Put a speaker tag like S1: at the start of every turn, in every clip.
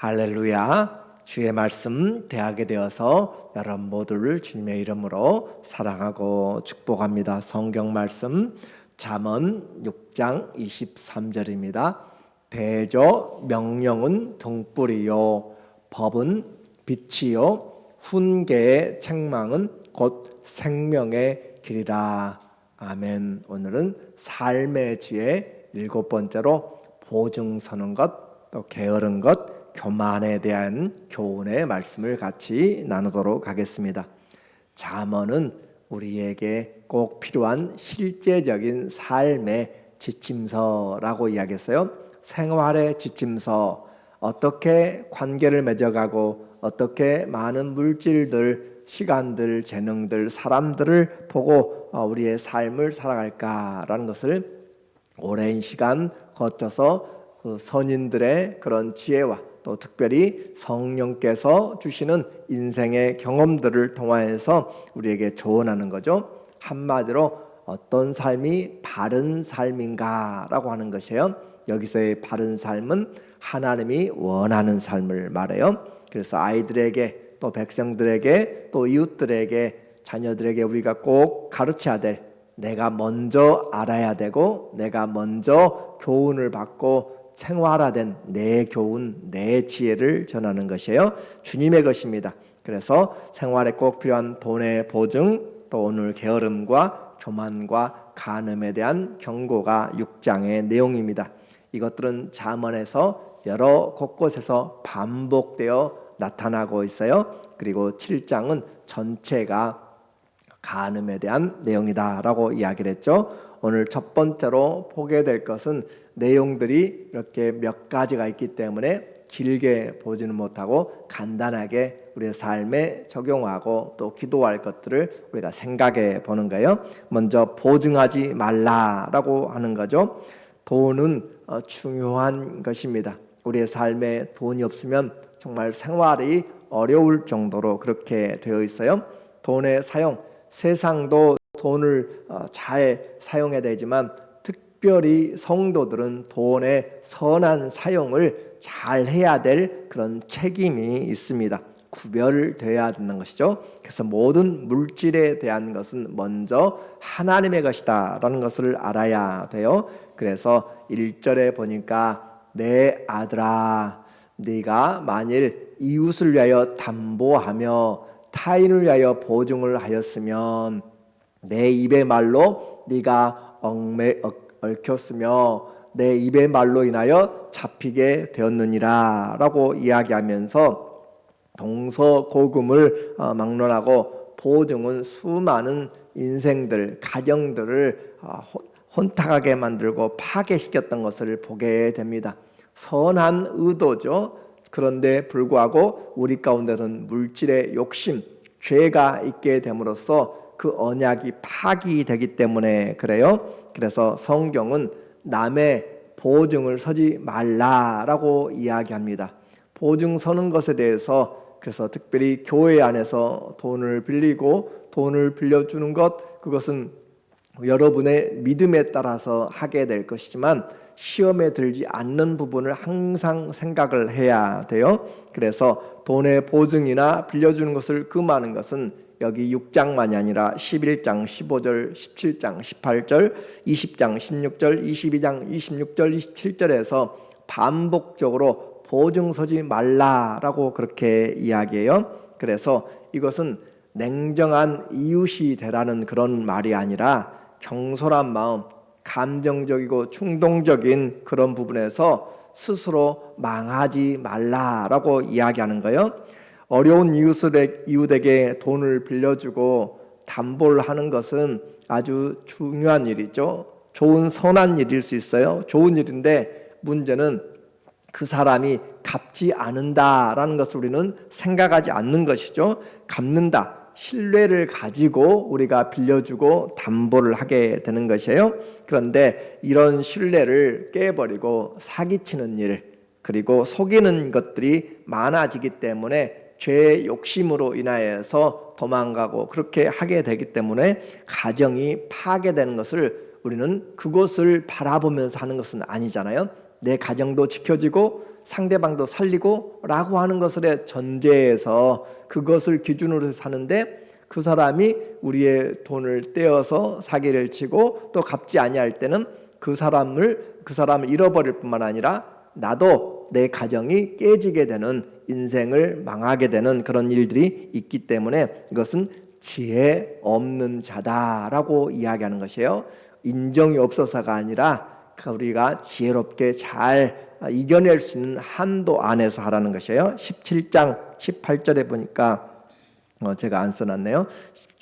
S1: 할렐루야. 주의 말씀 대하게 되어서 여러분 모두를 주님의 이름으로 사랑하고 축복합니다. 성경 말씀 잠언 6장 23절입니다. 대저 명령은 등불이요 법은 빛이요 훈계의 책망은 곧 생명의 길이라. 아멘. 오늘은 삶의 지혜 일곱 번째로 보증 서는 것, 또 게으른 것, 교만에 대한 교훈의 말씀을 같이 나누도록 하겠습니다. 잠언은 우리에게 꼭 필요한 실제적인 삶의 지침서라고 이야기했어요. 생활의 지침서, 어떻게 관계를 맺어가고 어떻게 많은 물질들, 시간들, 재능들, 사람들을 보고 어, 우리의 삶을 살아갈까라는 것을 오랜 시간 거쳐서 그 선인들의 그런 지혜와 또 특별히 성령께서 주시는 인생의 경험들을 통하여서 우리에게 조언하는 거죠. 한마디로 어떤 삶이 바른 삶인가라고 하는 것이에요. 여기서의 바른 삶은 하나님이 원하는 삶을 말해요. 그래서 아이들에게 또 백성들에게 또 이웃들에게 자녀들에게 우리가 꼭 가르쳐야 될 내가 먼저 알아야 되고 내가 먼저 교훈을 받고 생활화된 내 교훈, 내 지혜를 전하는 것이에요. 주님의 것입니다. 그래서 생활에 꼭 필요한 돈의 보증, 또 오늘 게으름과 교만과 간음에 대한 경고가 6장의 내용입니다. 이것들은 잠언에서 여러 곳곳에서 반복되어 나타나고 있어요. 그리고 7장은 전체가 간음에 대한 내용이다라고 이야기를 했죠. 오늘 첫 번째로 보게 될 것은 내용들이 이렇게 몇 가지가 있기 때문에 길게 보지는 못하고 간단하게 우리의 삶에 적용하고 또 기도할 것들을 우리가 생각해 보는 거예요. 먼저 보증하지 말라라고 하는 거죠. 돈은 어, 중요한 것입니다. 우리의 삶에 돈이 없으면 정말 생활이 어려울 정도로 그렇게 되어 있어요. 돈의 사용, 세상도 돈을 어, 잘 사용해야 되지만 특별히 성도들은 돈의 선한 사용을 잘 해야 될 그런 책임이 있습니다. 구별돼야 되는 것이죠. 그래서 모든 물질에 대한 것은 먼저 하나님의 것이다라는 것을 알아야 돼요. 그래서 1절에 보니까 내 아들아 네가 만일 이웃을 위하여 담보하며 타인을 위하여 보증을 하였으면 내 입의 말로 네가 얽매 얽혔으며 내 입의 말로 인하여 잡히게 되었느니라 라고 이야기하면서 동서고금을 어, 막론하고 보증은 수많은 인생들 가정들을 어, 혼탁하게 만들고 파괴시켰던 것을 보게 됩니다. 선한 의도죠. 그런데 불구하고 우리 가운데는 물질의 욕심, 죄가 있게 됨으로써 그 언약이 파기되기 때문에 그래요. 그래서 성경은 남의 보증을 서지 말라라고 이야기합니다. 보증 서는 것에 대해서 그래서 특별히 교회 안에서 돈을 빌리고 돈을 빌려주는 것 그것은 여러분의 믿음에 따라서 하게 될 것이지만 시험에 들지 않는 부분을 항상 생각을 해야 돼요. 그래서 돈의 보증이나 빌려주는 것을 금하는 것은 여기 6장만이 아니라 11장, 15절, 17장, 18절, 20장, 16절, 22장, 26절, 27절에서 반복적으로 보증 서지 말라라고 그렇게 이야기해요. 그래서 이것은 냉정한 이웃이 되라는 그런 말이 아니라 경솔한 마음, 감정적이고 충동적인 그런 부분에서 스스로 망하지 말라라고 이야기하는 거예요. 어려운 이웃에게 돈을 빌려주고 담보를 하는 것은 아주 중요한 일이죠. 좋은 선한 일일 수 있어요. 좋은 일인데 문제는 그 사람이 갚지 않는다라는 것을 우리는 생각하지 않는 것이죠. 갚는다. 신뢰를 가지고 우리가 빌려주고 담보를 하게 되는 것이에요. 그런데 이런 신뢰를 깨버리고 사기치는 일, 그리고 속이는 것들이 많아지기 때문에 죄의 욕심으로 인하여서 도망가고 그렇게 하게 되기 때문에 가정이 파괴되는 것을 우리는 그것을 바라보면서 하는 것은 아니잖아요. 내 가정도 지켜지고 상대방도 살리고 라고 하는 것을 전제해서 그것을 기준으로 사는데 그 사람이 우리의 돈을 떼어서 사기를 치고 또 갚지 아니할 때는 그 사람을 그 사람을 잃어버릴 뿐만 아니라 나도 내 가정이 깨지게 되는 인생을 망하게 되는 그런 일들이 있기 때문에 이것은 지혜 없는 자다라고 이야기하는 것이에요. 인정이 없어서가 아니라 우리가 지혜롭게 잘 이겨낼 수 있는 한도 안에서 하라는 것이에요. 17장 18절에 보니까 어, 제가 안 써놨네요.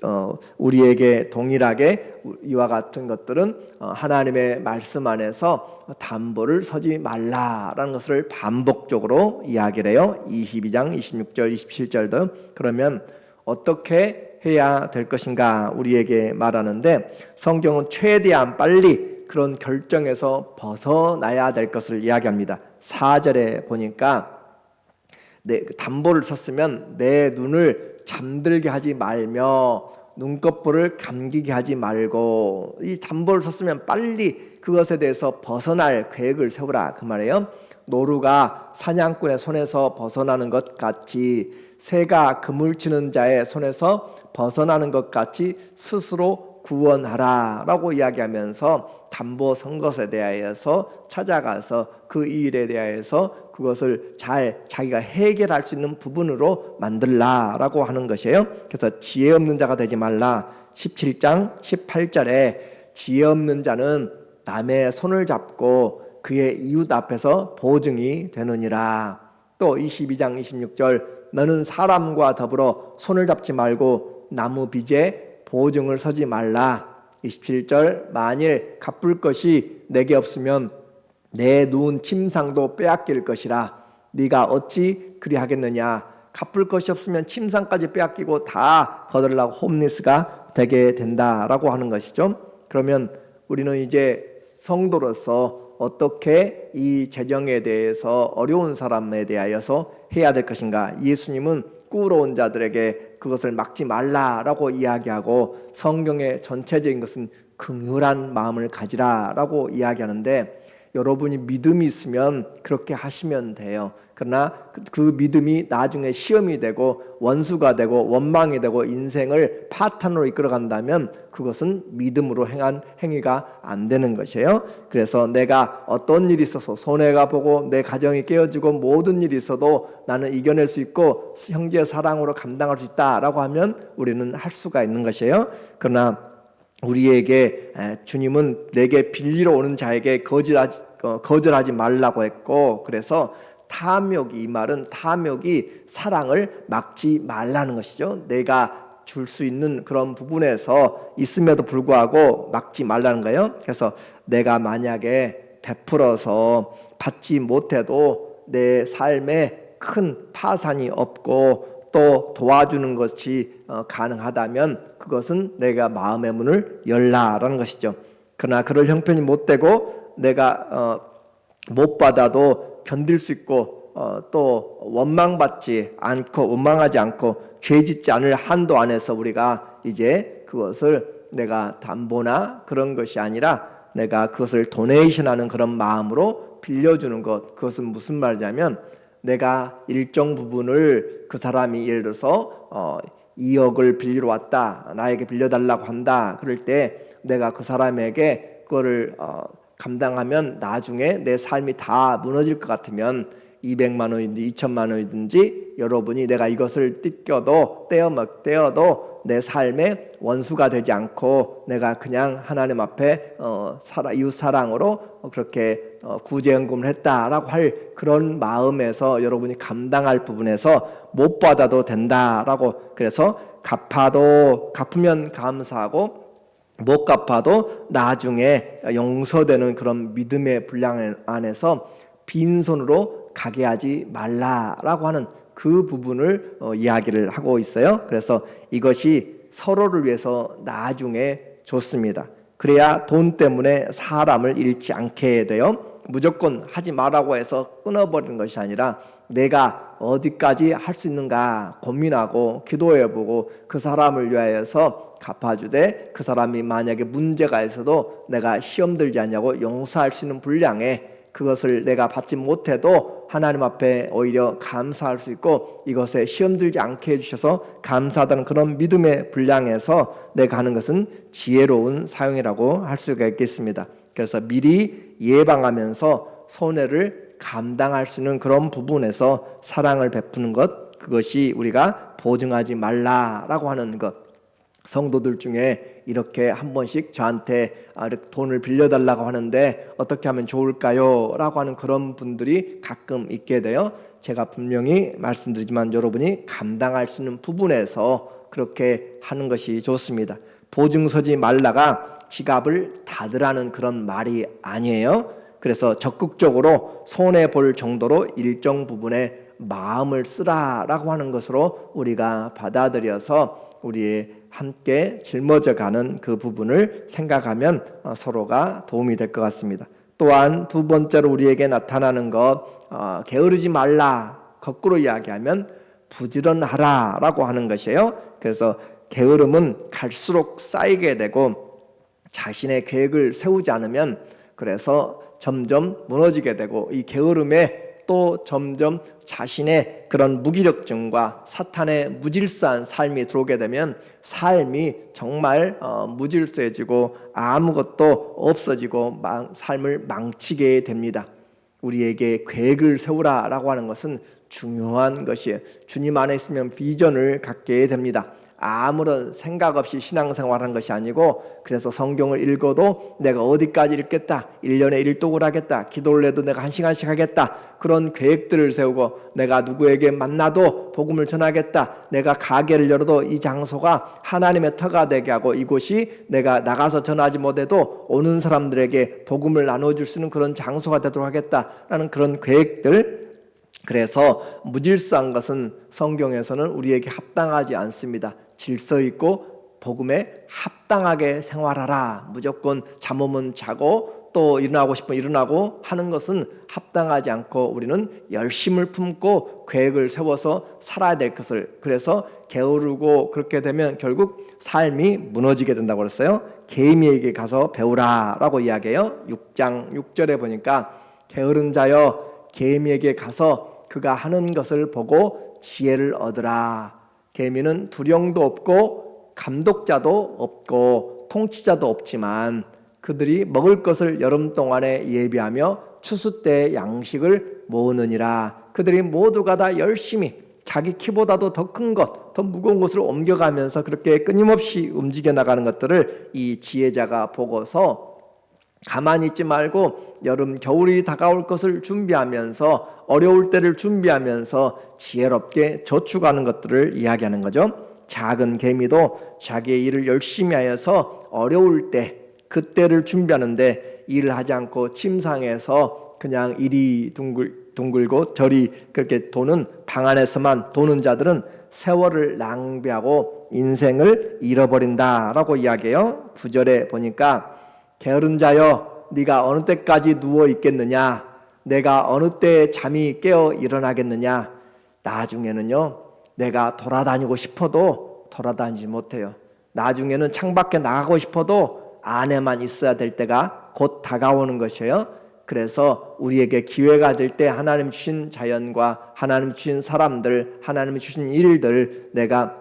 S1: 어, 우리에게 동일하게 이와 같은 것들은 어, 하나님의 말씀 안에서 담보를 서지 말라라는 것을 반복적으로 이야기를 해요. 22장 26절 27절도 그러면 어떻게 해야 될 것인가 우리에게 말하는데 성경은 최대한 빨리 그런 결정에서 벗어나야 될 것을 이야기합니다. 4절에 보니까 내 담보를 섰으면 내 눈을 잠들게 하지 말며 눈꺼풀을 감기게 하지 말고 이 담보를 섰으면 빨리 그것에 대해서 벗어날 계획을 세우라 그 말이에요. 노루가 사냥꾼의 손에서 벗어나는 것 같이 새가 그물 치는 자의 손에서 벗어나는 것 같이 스스로 구원하라라고 이야기하면서 담보 선 것에 대하여서 찾아가서 그 일에 대하여서 그것을 잘 자기가 해결할 수 있는 부분으로 만들라라고 하는 것이에요. 그래서 지혜 없는 자가 되지 말라. 17장 18절에 지혜 없는 자는 남의 손을 잡고 그의 이웃 앞에서 보증이 되느니라. 또 22장 26절 너는 사람과 더불어 손을 잡지 말고 나무 빚에 보증을 서지 말라. 27절 만일 갚을 것이 내게 없으면 내 누운 침상도 빼앗길 것이라 네가 어찌 그리하겠느냐 갚을 것이 없으면 침상까지 빼앗기고 다 거들라고 홈리스가 되게 된다라고 하는 것이죠. 그러면 우리는 이제 성도로서 어떻게 이 재정에 대해서 어려운 사람에 대하여서 해야 될 것인가? 예수님은 꾸러운 자들에게 그것을 막지 말라라고 이야기하고 성경의 전체적인 것은 긍휼한 마음을 가지라라고 이야기하는데 여러분이 믿음이 있으면 그렇게 하시면 돼요. 그러나 그, 그 믿음이 나중에 시험이 되고 원수가 되고 원망이 되고 인생을 파탄으로 이끌어 간다면 그것은 믿음으로 행한 행위가 안 되는 것이에요. 그래서 내가 어떤 일이 있어서 손해가 보고 내 가정이 깨어지고 모든 일이 있어도 나는 이겨낼 수 있고 형제 사랑으로 감당할 수 있다라고 하면 우리는 할 수가 있는 것이에요. 그러나 우리에게 주님은 내게 빌리러 오는 자에게 어, 거절하지 말라고 했고 그래서 탐욕이 이 말은 탐욕이 사랑을 막지 말라는 것이죠. 내가 줄 수 있는 그런 부분에서 있음에도 불구하고 막지 말라는 거예요. 그래서 내가 만약에 베풀어서 받지 못해도 내 삶에 큰 파산이 없고 또 도와주는 것이 어, 가능하다면 그것은 내가 마음의 문을 열라라는 것이죠. 그러나 그럴 형편이 못 되고 내가 어, 못 받아도 견딜 수 있고 어, 또 원망받지 않고 원망하지 않고 죄짓지 않을 한도 안에서 우리가 이제 그것을 내가 담보나 그런 것이 아니라 내가 그것을 도네이션하는 그런 마음으로 빌려주는 것 그것은 무슨 말이냐면 내가 일정 부분을 그 사람이 예를 들어서 어, 2억을 빌리러 왔다 나에게 빌려달라고 한다 그럴 때 내가 그 사람에게 그거를 어, 감당하면 나중에 내 삶이 다 무너질 것 같으면 200만 원이든지 2천만 원이든지 여러분이 내가 이것을 뜯겨도 떼어먹 떼어도 내 삶의 원수가 되지 않고 내가 그냥 하나님 앞에 어, 사랑, 이웃 사랑으로 그렇게 어, 구제연금을 했다라고 할 그런 마음에서 여러분이 감당할 부분에서 못 받아도 된다라고 그래서 갚아도 갚으면 감사하고 못 갚아도 나중에 용서되는 그런 믿음의 분량 안에서 빈손으로 가게 하지 말라라고 하는 그 부분을 어, 이야기를 하고 있어요. 그래서 이것이 서로를 위해서 나중에 좋습니다. 그래야 돈 때문에 사람을 잃지 않게 돼요. 무조건 하지 말라고 해서 끊어버리는 것이 아니라 내가 어디까지 할 수 있는가 고민하고 기도해보고 그 사람을 위하여서 갚아주되 그 사람이 만약에 문제가 있어도 내가 시험 들지 않냐고 용서할 수 있는 분량에 그것을 내가 받지 못해도 하나님 앞에 오히려 감사할 수 있고 이것에 시험 들지 않게 해주셔서 감사하다는 그런 믿음의 분량에서 내가 하는 것은 지혜로운 사용이라고 할 수가 있겠습니다. 그래서 미리 예방하면서 손해를 감당할 수 있는 그런 부분에서 사랑을 베푸는 것 그것이 우리가 보증하지 말라라고 하는 것 성도들 중에 이렇게 한 번씩 저한테 아, 돈을 빌려달라고 하는데 어떻게 하면 좋을까요? 라고 하는 그런 분들이 가끔 있게 돼요. 제가 분명히 말씀드리지만 여러분이 감당할 수 있는 부분에서 그렇게 하는 것이 좋습니다. 보증서지 말라가 지갑을 닫으라는 그런 말이 아니에요. 그래서 적극적으로 손해 볼 정도로 일정 부분에 마음을 쓰라라고 하는 것으로 우리가 받아들여서 우리의 함께 짊어져 가는 그 부분을 생각하면 어, 서로가 도움이 될 것 같습니다. 또한 두 번째로 우리에게 나타나는 것 어, 게으르지 말라 거꾸로 이야기하면 부지런하라라고 하는 것이에요. 그래서 게으름은 갈수록 쌓이게 되고 자신의 계획을 세우지 않으면 그래서 점점 무너지게 되고 이 게으름에 또 점점 자신의 그런 무기력증과 사탄의 무질서한 삶이 들어오게 되면 삶이 정말 어, 무질서해지고 아무것도 없어지고 망, 삶을 망치게 됩니다. 우리에게 계획을 세우라라고 하는 것은 중요한 것이에요. 주님 안에 있으면 비전을 갖게 됩니다. 아무런 생각 없이 신앙생활 한 것이 아니고 그래서 성경을 읽어도 내가 어디까지 읽겠다 1년에 1독을 하겠다 기도를 해도 내가 한 시간씩 하겠다 그런 계획들을 세우고 내가 누구에게 만나도 복음을 전하겠다 내가 가게를 열어도 이 장소가 하나님의 터가 되게 하고 이곳이 내가 나가서 전하지 못해도 오는 사람들에게 복음을 나눠줄 수 있는 그런 장소가 되도록 하겠다라는 그런 계획들 그래서 무질서한 것은 성경에서는 우리에게 합당하지 않습니다. 질서 있고 복음에 합당하게 생활하라. 무조건 잠오면 자고 또 일어나고 싶으면 일어나고 하는 것은 합당하지 않고 우리는 열심을 품고 계획을 세워서 살아야 될 것을 그래서 게으르고 그렇게 되면 결국 삶이 무너지게 된다고 그랬어요. 개미에게 가서 배우라라고 이야기해요. 6장 6절에 보니까 게으른 자여 개미에게 가서 그가 하는 것을 보고 지혜를 얻으라. 개미는 두령도 없고 감독자도 없고 통치자도 없지만 그들이 먹을 것을 여름 동안에 예비하며 추수 때 양식을 모으느니라. 그들이 모두가 다 열심히 자기 키보다도 더 큰 것, 더 무거운 것을 옮겨가면서 그렇게 끊임없이 움직여 나가는 것들을 이 지혜자가 보고서 가만히 있지 말고 여름 겨울이 다가올 것을 준비하면서 어려울 때를 준비하면서 지혜롭게 저축하는 것들을 이야기하는 거죠. 작은 개미도 자기의 일을 열심히 하여서 어려울 때 그때를 준비하는데 일을 하지 않고 침상에서 그냥 이리 둥글 둥글고 저리 그렇게 도는 방 안에서만 도는 자들은 세월을 낭비하고 인생을 잃어버린다라고 이야기해요. 구절에 보니까 게으른 자여 네가 어느 때까지 누워 있겠느냐? 내가 어느 때 잠이 깨어 일어나겠느냐? 나중에는요 내가 돌아다니고 싶어도 돌아다니지 못해요. 나중에는 창밖에 나가고 싶어도 안에만 있어야 될 때가 곧 다가오는 것이에요. 그래서 우리에게 기회가 될 때 하나님 주신 자연과 하나님 주신 사람들 하나님 주신 일들 내가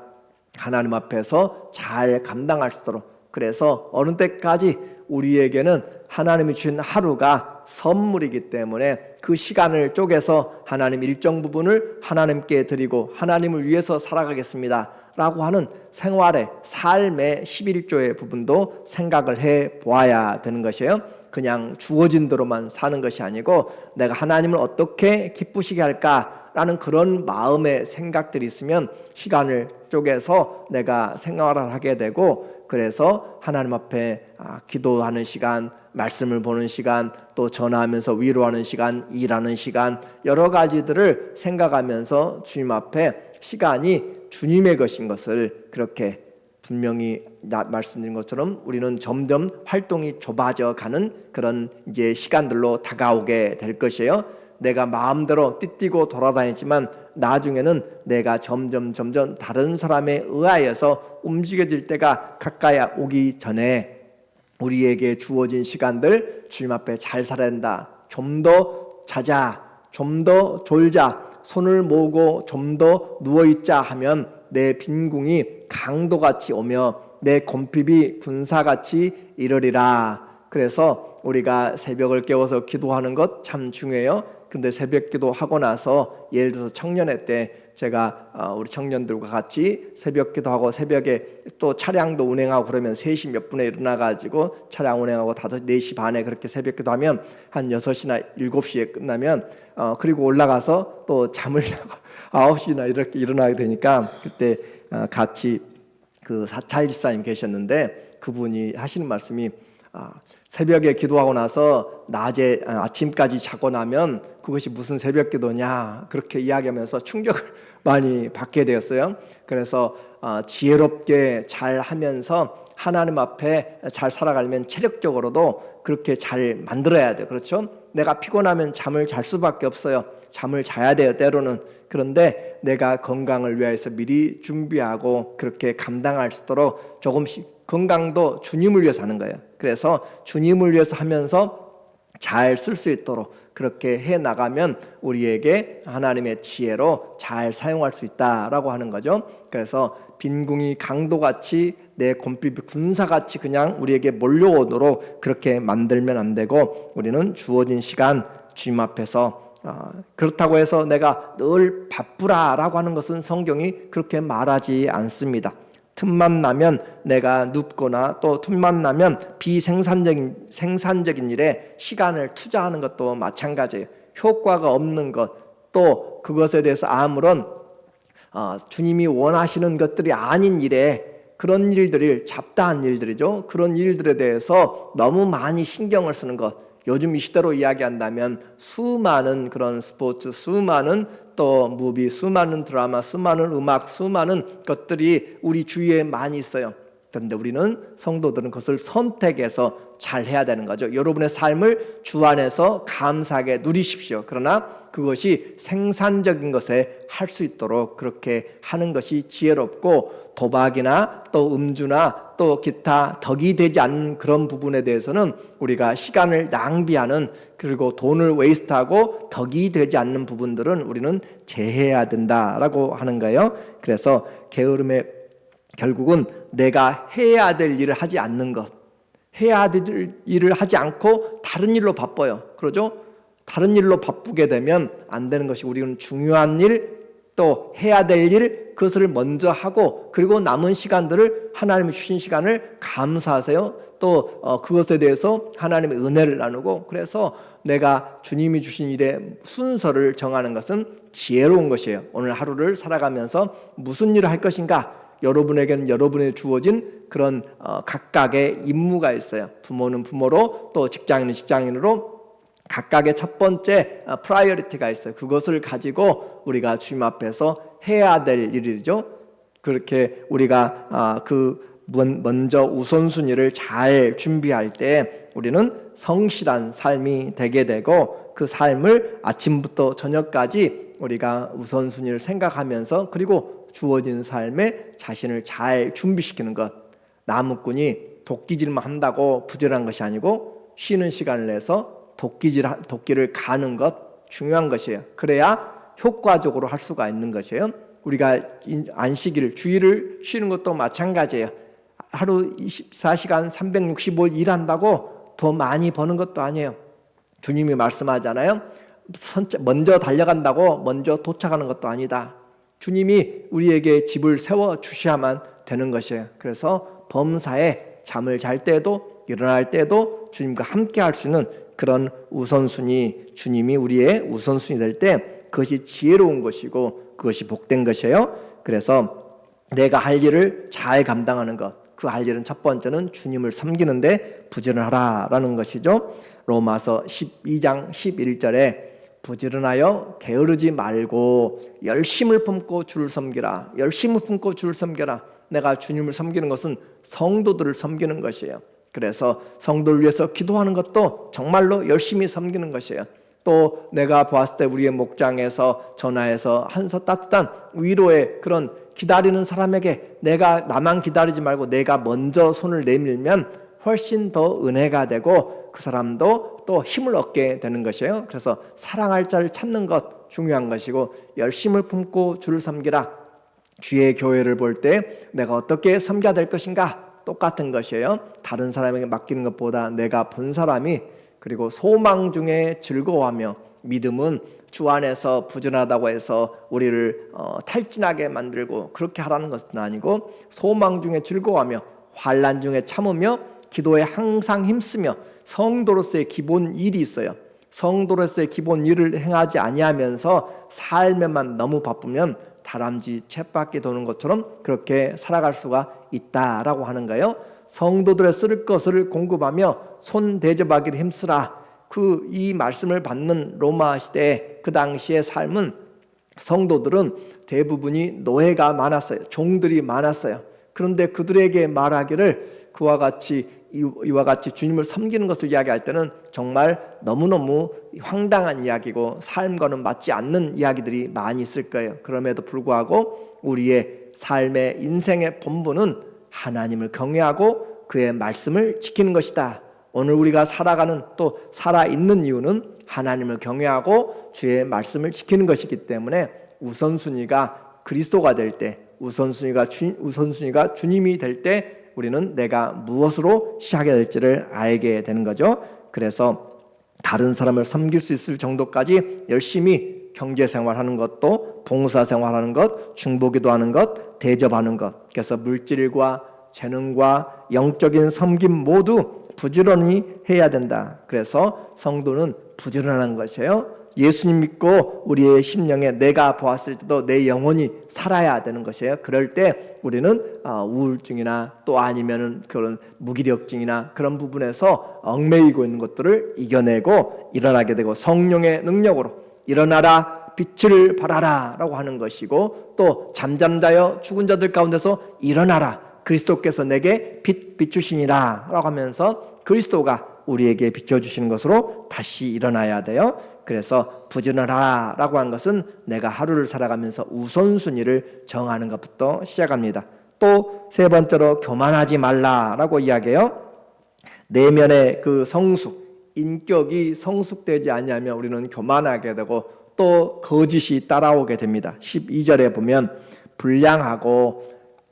S1: 하나님 앞에서 잘 감당할 수 있도록. 그래서 어느 때까지 우리에게는 하나님이 주신 하루가 선물이기 때문에 그 시간을 쪼개서 하나님 일정 부분을 하나님께 드리고 하나님을 위해서 살아가겠습니다. 라고 하는 생활의 삶의 11조의 부분도 생각을 해 보아야 되는 것이에요. 그냥 주어진 대로만 사는 것이 아니고 내가 하나님을 어떻게 기쁘시게 할까라는 그런 마음의 생각들이 있으면 시간을 쪼개서 내가 생활을 하게 되고 그래서 하나님 앞에 아, 기도하는 시간, 말씀을 보는 시간, 또 전화하면서 위로하는 시간, 일하는 시간 여러 가지들을 생각하면서 주님 앞에 시간이 주님의 것인 것을 그렇게 분명히 말씀드린 것처럼 우리는 점점 활동이 좁아져 가는 그런 이제 시간들로 다가오게 될 것이에요. 내가 마음대로 띠뛰고 돌아다니지만 나중에는 내가 점점 점점 다른 사람에 의하여서 움직여질 때가 가까이 오기 전에 우리에게 주어진 시간들 주님 앞에 잘 살아야 된다. 좀 더 자자, 좀 더 졸자, 손을 모으고 좀 더 누워 있자 하면 내 빈궁이 강도같이 오며 내 곰핍이 군사같이 이르리라. 그래서 우리가 새벽을 깨워서 기도하는 것 참 중요해요. 근데 새벽 기도 하고 나서 예를 들어서 청년회 때 제가 어, 우리 청년들과 같이 새벽 기도하고 새벽에 또 차량도 운행하고 그러면 3시 몇 분에 일어나 가지고 차량 운행하고 5, 4시 반에 그렇게 새벽 기도하면 한 6시나 7시에 끝나면 어 그리고 올라가서 또 잠을 자고 9시나 이렇게 일어나게 되니까 그때 어, 같이 그 사찰 집사님 계셨는데 그분이 하시는 말씀이 아, 새벽에 기도하고 나서 낮에 아, 아침까지 자고 나면 그것이 무슨 새벽 기도냐 그렇게 이야기하면서 충격을 많이 받게 되었어요. 그래서 아, 지혜롭게 잘 하면서 하나님 앞에 잘 살아가려면 체력적으로도 그렇게 잘 만들어야 돼요. 그렇죠? 내가 피곤하면 잠을 잘 수밖에 없어요. 잠을 자야 돼요. 때로는. 그런데 내가 건강을 위해서 미리 준비하고 그렇게 감당할 수 있도록 조금씩 건강도 주님을 위해서 하는 거예요. 그래서 주님을 위해서 하면서 잘 쓸 수 있도록 그렇게 해 나가면 우리에게 하나님의 지혜로 잘 사용할 수 있다라고 하는 거죠. 그래서 빈궁이 강도같이 내 곰핍이 군사같이 그냥 우리에게 몰려오도록 그렇게 만들면 안 되고 우리는 주어진 시간 주님 앞에서 어, 그렇다고 해서 내가 늘 바쁘라라고 하는 것은 성경이 그렇게 말하지 않습니다. 틈만 나면 내가 눕거나 또 틈만 나면 비생산적인 생산적인 일에 시간을 투자하는 것도 마찬가지예요. 효과가 없는 것 또 그것에 대해서 아무런 어, 주님이 원하시는 것들이 아닌 일에 그런 일들이 잡다한 일들이죠. 그런 일들에 대해서 너무 많이 신경을 쓰는 것. 요즘 이 시대로 이야기한다면 수많은 그런 스포츠, 수많은 또 무비, 수많은 드라마, 수많은 음악, 수많은 것들이 우리 주위에 많이 있어요. 그런데 우리는 성도들은 그것을 선택해서 잘 해야 되는 거죠. 여러분의 삶을 주 안에서 감사하게 누리십시오. 그러나 그것이 생산적인 것에 할 수 있도록 그렇게 하는 것이 지혜롭고 도박이나 또 음주나 또 기타 덕이 되지 않는 그런 부분에 대해서는 우리가 시간을 낭비하는 그리고 돈을 웨이스트하고 덕이 되지 않는 부분들은 우리는 제해해야 된다라고 하는 거예요. 그래서 게으름의 결국은 내가 해야 될 일을 하지 않는 것, 해야 될 일을 하지 않고 다른 일로 바빠요. 그러죠? 다른 일로 바쁘게 되면 안 되는 것이 우리는 중요한 일, 또 해야 될 일, 그것을 먼저 하고 그리고 남은 시간들을 하나님이 주신 시간을 감사하세요. 또 어, 그것에 대해서 하나님의 은혜를 나누고 그래서 내가 주님이 주신 일의 순서를 정하는 것은 지혜로운 것이에요. 오늘 하루를 살아가면서 무슨 일을 할 것인가? 여러분에게는 여러분의 주어진 그런 어, 각각의 임무가 있어요. 부모는 부모로 또 직장인은 직장인으로 각각의 첫 번째 프라이어리티가 있어요. 그것을 가지고 우리가 주님 앞에서 해야 될 일이죠. 그렇게 우리가 아, 그 먼저 우선순위를 잘 준비할 때 우리는 성실한 삶이 되게 되고 그 삶을 아침부터 저녁까지 우리가 우선순위를 생각하면서 그리고 주어진 삶에 자신을 잘 준비시키는 것. 나무꾼이 도끼질만 한다고 부지런한 것이 아니고 쉬는 시간을 내서 도끼질 도끼를 가는 것 중요한 것이에요. 그래야 효과적으로 할 수가 있는 것이에요. 우리가 안식일 주일을 쉬는 것도 마찬가지예요. 하루 24시간 365일 일한다고 더 많이 버는 것도 아니에요. 주님이 말씀하잖아요. 먼저 달려간다고 먼저 도착하는 것도 아니다. 주님이 우리에게 집을 세워 주셔야만 되는 것이에요. 그래서 범사에 잠을 잘 때도 일어날 때도 주님과 함께 할 수 있는 그런 우선순위 주님이 우리의 우선순위 될 때 그것이 지혜로운 것이고 그것이 복된 것이에요. 그래서 내가 할 일을 잘 감당하는 것. 그할 일은 첫 번째는 주님을 섬기는데 부지런하라라는 것이죠. 로마서 12장 11절에 부지런하여 게으르지 말고 열심을 품고 주를 섬기라. 열심을 품고 주를 섬겨라. 내가 주님을 섬기는 것은 성도들을 섬기는 것이에요. 그래서 성도를 위해서 기도하는 것도 정말로 열심히 섬기는 것이에요. 또 내가 보았을 때 우리의 목장에서 전화해서 한서 따뜻한 위로의 그런 기다리는 사람에게 내가 나만 기다리지 말고 내가 먼저 손을 내밀면 훨씬 더 은혜가 되고 그 사람도 또 힘을 얻게 되는 것이에요. 그래서 사랑할 자를 찾는 것 중요한 것이고 열심을 품고 주를 섬기라. 주의 교회를 볼 때 내가 어떻게 섬겨야 될 것인가 똑같은 것이에요. 다른 사람에게 맡기는 것보다 내가 본 사람이 그리고 소망 중에 즐거워하며 믿음은 주 안에서 부전하다고 해서 우리를 어, 탈진하게 만들고 그렇게 하라는 것은 아니고 소망 중에 즐거워하며 환란 중에 참으며 기도에 항상 힘쓰며 성도로서의 기본 일이 있어요. 성도로서의 기본 일을 행하지 아니하면서 삶에만 너무 바쁘면 다람쥐 쳇바퀴 도는 것처럼 그렇게 살아갈 수가 있다라고 하는 거예요. 성도들의 쓸 것을 공급하며 손 대접하기를 힘쓰라. 그 이 말씀을 받는 로마 시대 그 당시의 삶은 성도들은 대부분이 노예가 많았어요. 종들이 많았어요. 그런데 그들에게 말하기를 그와 같이 이와 같이 주님을 섬기는 것을 이야기할 때는 정말 너무너무 황당한 이야기고 삶과는 맞지 않는 이야기들이 많이 있을 거예요. 그럼에도 불구하고 우리의 삶의 인생의 본분은 하나님을 경외하고 그의 말씀을 지키는 것이다. 오늘 우리가 살아가는 또 살아 있는 이유는 하나님을 경외하고 주의 말씀을 지키는 것이기 때문에 우선순위가 그리스도가 될 때, 우선순위가 주, 우선순위가 주님이 될 때 우리는 내가 무엇으로 시작해야 될지를 알게 되는 거죠. 그래서 다른 사람을 섬길 수 있을 정도까지 열심히 경제 생활하는 것도 봉사 생활하는 것, 중보기도 하는 것, 대접하는 것. 그래서 물질과 재능과 영적인 섬김 모두 부지런히 해야 된다. 그래서 성도는 부지런한 것이에요. 예수님 믿고 우리의 심령에 내가 보았을 때도 내 영혼이 살아야 되는 것이에요. 그럴 때 우리는 어, 우울증이나 또 아니면은 그런 무기력증이나 그런 부분에서 얽매이고 있는 것들을 이겨내고 일어나게 되고 성령의 능력으로 일어나라 빛을 발하라라고 하는 것이고 또 잠잠 자여 죽은 자들 가운데서 일어나라 그리스도께서 내게 빛 비추시니라라고 하면서 그리스도가 우리에게 비춰주시는 것으로 다시 일어나야 돼요. 그래서 부지런하라 라고 하는 것은 내가 하루를 살아가면서 우선순위를 정하는 것부터 시작합니다. 또 세 번째로 교만하지 말라 라고 이야기해요. 내면의 그 성숙, 인격이 성숙되지 아니하면 우리는 교만하게 되고 또 거짓이 따라오게 됩니다. 12절에 보면 불량하고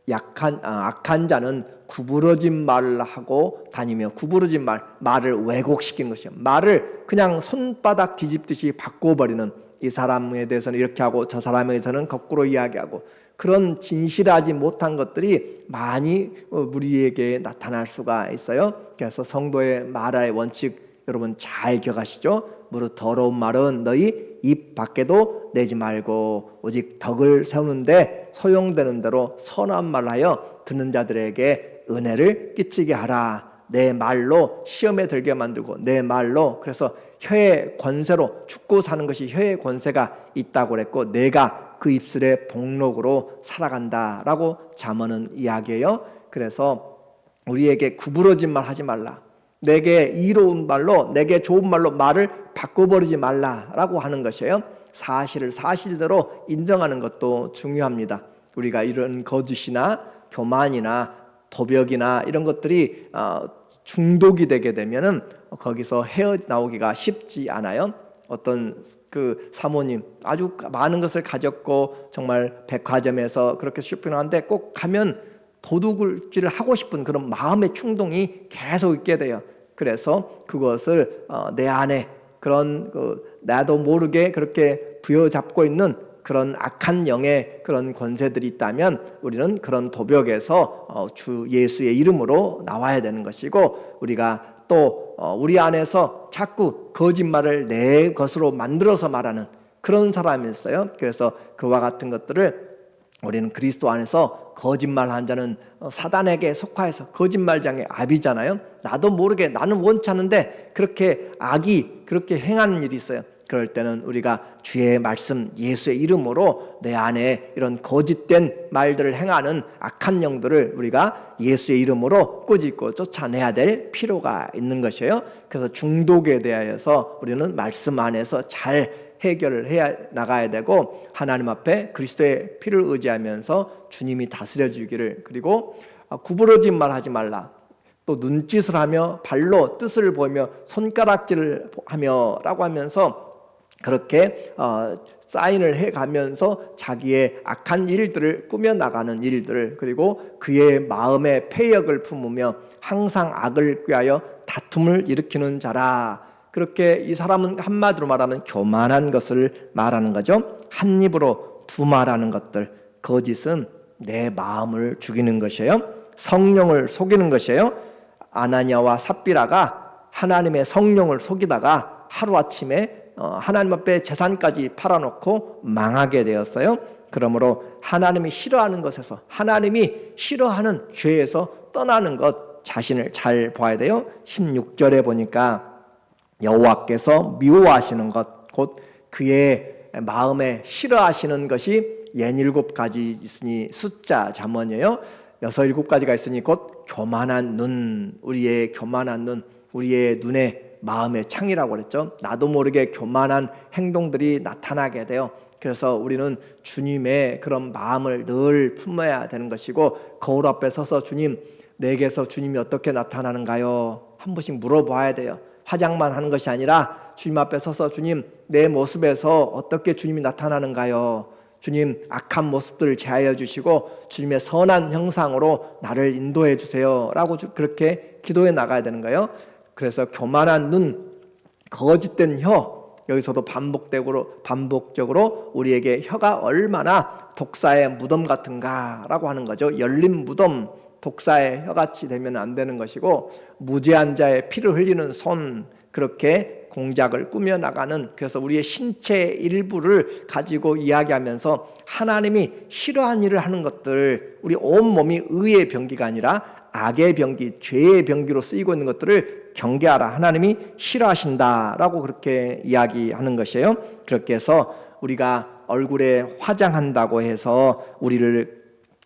S1: 약한 아, 악한 자는 구부러진 말을 하고 다니며 구부러진 말 말을 왜곡시킨 것이요 말을 그냥 손바닥 뒤집듯이 바꿔버리는 이 사람에 대해서는 이렇게 하고 저 사람에 대해서는 거꾸로 이야기하고 그런 진실하지 못한 것들이 많이 어, 우리에게 나타날 수가 있어요. 그래서 성도의 말의 원칙 여러분 잘 기억하시죠? 무릇 더러운 말은 너희 입 밖에도 내지 말고 오직 덕을 세우는데 소용되는 대로 선한 말하여 듣는 자들에게 은혜를 끼치게 하라. 내 말로 시험에 들게 만들고 내 말로 그래서 혀의 권세로 죽고 사는 것이 혀의 권세가 있다고 그랬고 내가 그 입술의 복록으로 살아간다라고 잠언은 이야기해요. 그래서 우리에게 구부러진 말 하지 말라. 내게 이로운 말로 내게 좋은 말로 말을 바꿔버리지 말라라고 하는 것이에요. 사실을 사실대로 인정하는 것도 중요합니다. 우리가 이런 거짓이나 교만이나 도벽이나 이런 것들이 어, 중독이 되게 되면은 거기서 헤어 나오기가 쉽지 않아요. 어떤 그 사모님 아주 많은 것을 가졌고 정말 백화점에서 그렇게 쇼핑하는데 꼭 가면 도둑질을 하고 싶은 그런 마음의 충동이 계속 있게 돼요. 그래서 그것을 어, 내 안에 그런 그 나도 모르게 그렇게 부여잡고 있는 그런 악한 영의 그런 권세들이 있다면 우리는 그런 도벽에서 어, 주 예수의 이름으로 나와야 되는 것이고 우리가 또 어, 우리 안에서 자꾸 거짓말을 내 것으로 만들어서 말하는 그런 사람이 있어요. 그래서 그와 같은 것들을 우리는 그리스도 안에서 거짓말한 자는 어, 사단에게 속하여서 거짓말장의 압이잖아요. 나도 모르게 나는 원치 않는데 그렇게 악이 그렇게 행하는 일이 있어요. 그럴 때는 우리가 주의 말씀 예수의 이름으로 내 안에 이런 거짓된 말들을 행하는 악한 영들을 우리가 예수의 이름으로 꾸짖고 쫓아내야 될 필요가 있는 것이에요. 그래서 중독에 대하여서 우리는 말씀 안에서 잘 해결을 해야 나가야 되고 하나님 앞에 그리스도의 피를 의지하면서 주님이 다스려 주기를 그리고 구부러진 말 하지 말라. 또 눈짓을 하며 발로 뜻을 보이며 손가락질을 하며라고 하면서 그렇게 어, 사인을 해 가면서 자기의 악한 일들을 꾸며 나가는 일들 그리고 그의 마음의 폐역을 품으며 항상 악을 꾀하여 다툼을 일으키는 자라 그렇게 이 사람은 한마디로 말하면 교만한 것을 말하는 거죠 한 입으로 두 말하는 것들 거짓은 내 마음을 죽이는 것이에요 성령을 속이는 것이에요 아나니아와 삽비라가 하나님의 성령을 속이다가 하루아침에 어, 하나님 앞에 재산까지 팔아놓고 망하게 되었어요. 그러므로 하나님이 싫어하는 것에서 하나님이 싫어하는 죄에서 떠나는 것 자신을 잘 봐야 돼요. 16절에 보니까 여호와께서 미워하시는 것 곧 그의 마음에 싫어하시는 것이 예닐곱 가지 있으니 숫자 잠언이에요. 여섯 일곱 가지가 있으니 곧 교만한 눈, 우리의 교만한 눈, 우리의 눈에 마음의 창이라고 그랬죠. 나도 모르게 교만한 행동들이 나타나게 돼요. 그래서 우리는 주님의 그런 마음을 늘 품어야 되는 것이고 거울 앞에 서서 주님 내게서 주님이 어떻게 나타나는가요? 한 번씩 물어봐야 돼요. 화장만 하는 것이 아니라 주님 앞에 서서 주님 내 모습에서 어떻게 주님이 나타나는가요? 주님 악한 모습들을 제하여 주시고 주님의 선한 형상으로 나를 인도해 주세요라고 그렇게 기도해 나가야 되는 거예요. 그래서 교만한 눈, 거짓된 혀 여기서도 반복적으로 반복적으로 우리에게 혀가 얼마나 독사의 무덤 같은가라고 하는 거죠. 열린 무덤 독사의 혀같이 되면 안 되는 것이고 무죄한 자의 피를 흘리는 손 그렇게 공작을 꾸며 나가는 그래서 우리의 신체 일부를 가지고 이야기하면서 하나님이 싫어한 일을 하는 것들 우리 온 몸이 의의 병기가 아니라 악의 병기, 죄의 병기로 쓰이고 있는 것들을 경계하라. 하나님이 싫어하신다라고 그렇게 이야기하는 것이에요. 그렇게 해서 우리가 얼굴에 화장한다고 해서 우리를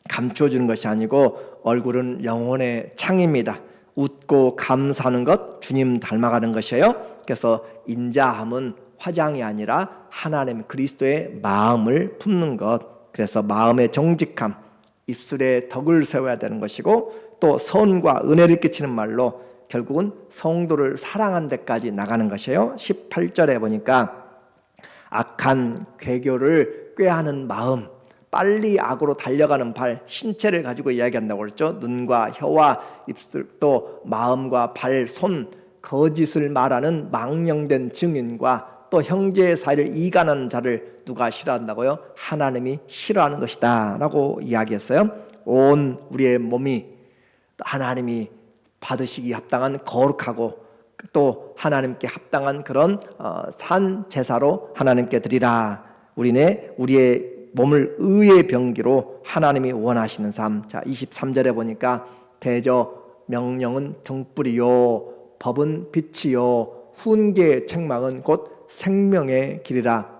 S1: 감춰주는 것이 아니고 얼굴은 영혼의 창입니다. 웃고 감사하는 것 주님 닮아가는 것이에요. 그래서 인자함은 화장이 아니라 하나님 그리스도의 마음을 품는 것. 그래서 마음의 정직함, 입술에 덕을 세워야 되는 것이고 또 선과 은혜를 끼치는 말로 결국은 성도를 사랑한 데까지 나가는 것이에요. 18절에 보니까 악한 괴교를 꾀하는 마음, 빨리 악으로 달려가는 발, 신체를 가지고 이야기한다고 그랬죠. 눈과 혀와 입술 또 마음과 발, 손, 거짓을 말하는 망령된 증인과 또 형제의 사이를 이간하는 자를 누가 싫어한다고요? 하나님이 싫어하는 것이다 라고 이야기했어요. 온 우리의 몸이 하나님이 받으시기 합당한 거룩하고 또 하나님께 합당한 그런 어, 산 제사로 하나님께 드리라. 우리네 우리의 몸을 의의 병기로 하나님이 원하시는 삶. 자, 23절에 보니까 대저 명령은 등불이요 법은 빛이요 훈계의 책망은 곧 생명의 길이라.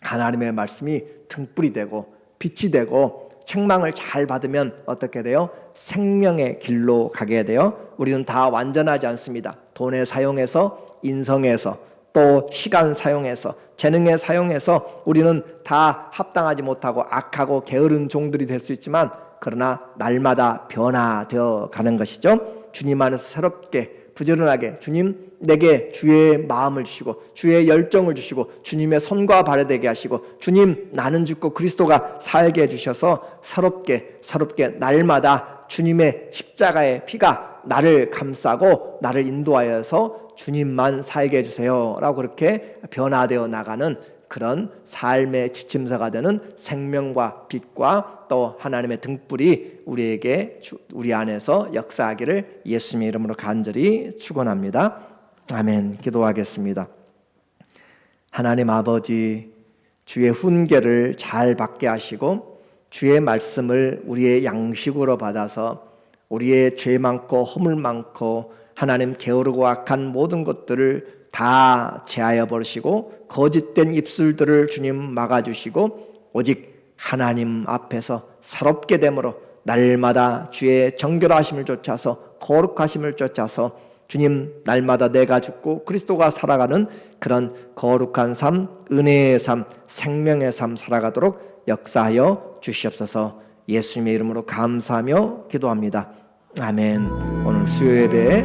S1: 하나님의 말씀이 등불이 되고 빛이 되고 책망을 잘 받으면 어떻게 돼요? 생명의 길로 가게 돼요. 우리는 다 완전하지 않습니다. 돈에 사용해서 인성에서 또 시간 사용해서 재능에 사용해서 우리는 다 합당하지 못하고 악하고 게으른 종들이 될 수 있지만 그러나 날마다 변화되어 가는 것이죠. 주님 안에서 새롭게 부지런하게 주님 내게 주의 마음을 주시고 주의 열정을 주시고 주님의 손과 발에 되게 하시고 주님 나는 죽고 그리스도가 살게 해 주셔서 새롭게 새롭게 날마다 주님의 십자가의 피가 나를 감싸고 나를 인도하여서 주님만 살게 해 주세요 라고 그렇게 변화되어 나가는 그런 삶의 지침서가 되는 생명과 빛과 또 하나님의 등불이 우리에게 우리 안에서 역사하기를 예수님의 이름으로 간절히 축원합니다. 아멘. 기도하겠습니다. 하나님 아버지 주의 훈계를 잘 받게 하시고 주의 말씀을 우리의 양식으로 받아서 우리의 죄 많고 허물 많고 하나님 게으르고 악한 모든 것들을 다 제하여 버리시고 거짓된 입술들을 주님 막아주시고 오직 하나님 앞에서 새롭게 됨으로 날마다 주의 정결하심을 쫓아서 거룩하심을 쫓아서 주님 날마다 내가 죽고 그리스도가 살아가는 그런 거룩한 삶, 은혜의 삶, 생명의 삶 살아가도록 역사하여 주시옵소서. 예수님의 이름으로 감사하며 기도합니다. 아멘. 오늘 수요 예배